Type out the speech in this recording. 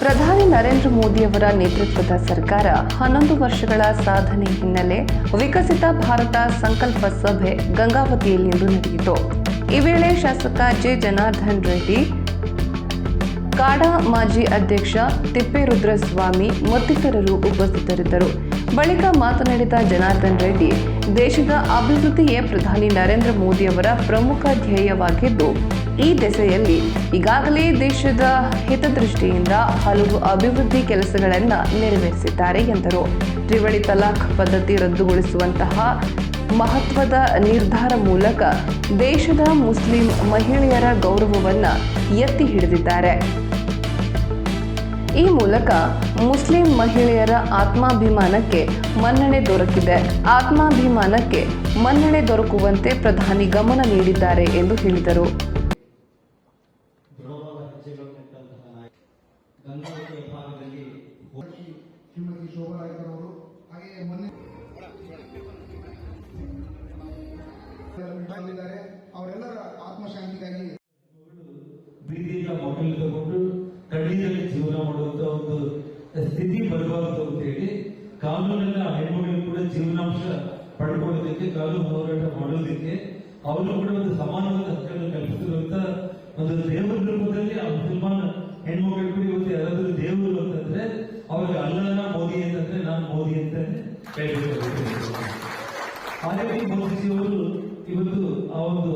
ಪ್ರಧಾನಿ ನರೇಂದ್ರ ಮೋದಿಯವರ ನೇತೃತ್ವದ ಸರ್ಕಾರ ಹನ್ನೊಂದು ವರ್ಷಗಳ ಸಾಧನೆ ಹಿನ್ನೆಲೆ ವಿಕಸಿತ ಭಾರತ ಸಂಕಲ್ಪ ಸಭೆ ಗಂಗಾವತಿಯಲ್ಲಿಂದು ನಡೆಯಿತು. ಈ ವೇಳೆ ಶಾಸಕ ಜೆ ಜನಾರ್ದನ್ ರೆಡ್ಡಿ, ಕಾಡಾ ಮಾಜಿ ಅಧ್ಯಕ್ಷ ತಿಪ್ಪೇರುದ್ರಸ್ವಾಮಿ ಮತ್ತಿತರರು ಉಪಸ್ಥಿತರಿದ್ದರು. ಬಳಿಕ ಮಾತನಾಡಿದ ಜನಾರ್ದನ್ ರೆಡ್ಡಿ, ದೇಶದ ಅಭಿವೃದ್ಧಿಯೇ ಪ್ರಧಾನಿ ನರೇಂದ್ರ ಮೋದಿಯವರ ಪ್ರಮುಖ ಧ್ಯೇಯವಾಗಿದ್ದು ಈ ದೆಸೆಯಲ್ಲಿ ಈಗಾಗಲೇ ದೇಶದ ಹಿತದೃಷ್ಟಿಯಿಂದ ಹಲವು ಅಭಿವೃದ್ಧಿ ಕೆಲಸಗಳನ್ನು ನೆರವೇರಿಸಿದ್ದಾರೆ ಎಂದರು. ತ್ರಿವಳಿ ತಲಾಖ್ ಪದ್ಧತಿ ರದ್ದುಗೊಳಿಸುವಂತಹ ಮಹತ್ವದ ನಿರ್ಧಾರ ಮೂಲಕ ದೇಶದ ಮುಸ್ಲಿಂ ಮಹಿಳೆಯರ ಗೌರವವನ್ನು ಎತ್ತಿ ಹಿಡಿದಿದ್ದಾರೆ. ಈ ಮೂಲಕ ಮುಸ್ಲಿಂ ಮಹಿಳೆಯರ ಆತ್ಮಾಭಿಮಾನಕ್ಕೆ ಮನ್ನಣೆ ದೊರಕಿದೆ. ಆತ್ಮಾಭಿಮಾನಕ್ಕೆ ಮನ್ನಣೆ ದೊರಕುವಂತೆ ಪ್ರಧಾನಿ ಗಮನ ನೀಡಿದ್ದಾರೆ ಎಂದು ಹೇಳಿದರು. ನಾಯಕ. ಭಾಗದಲ್ಲಿ ಶ್ರೀಮತಿ ಶೋಭಾ ಹಾಗೆಯೇ ಮೊನ್ನೆ ಬಂದಿದ್ದಾರೆ. ಅವರೆಲ್ಲರ ಆತ್ಮಶಾಂತಿಗಾಗಿ ಬೀದಿಯಿಂದ ಮೊಬೈಲ್ ತಗೊಂಡು ಕಣ್ಣೀರಲ್ಲಿ ಜೀವನ ಮಾಡುವಂತ ಒಂದು ಸ್ಥಿತಿ ಬರಬಾರದು ಅಂತ ಹೇಳಿ ಕಾನೂನಿನ ಹೆಣ್ಮಗಳು ಕೂಡ ಜೀವನಾಂಶ ಪಡ್ಕೊಳ್ಳೋದಕ್ಕೆ, ಕಾನೂನು ಹೋರಾಟ ಮಾಡೋದಕ್ಕೆ, ಅವರು ಕೂಡ ಒಂದು ಸಮಾನವಾದ ಹಕ್ಕನ್ನು ಕಲ್ಪಿಸಿರುವಂತ ಒಂದು ದೇವರ ಇವತ್ತು ಯಾರಾದ್ರೂ ದೇವರು ಅಂತಂದ್ರೆ ಅವಾಗ ಅಲ್ಲನ ಮೋದಿ ಅಂತಂದ್ರೆ ನಾನು ಮೋದಿ ಅಂತ ಹೇಳ್ಬೇಕು ಅದೇ ಮೋದಿಜಿಯವರು ಇವತ್ತು ಆ ಒಂದು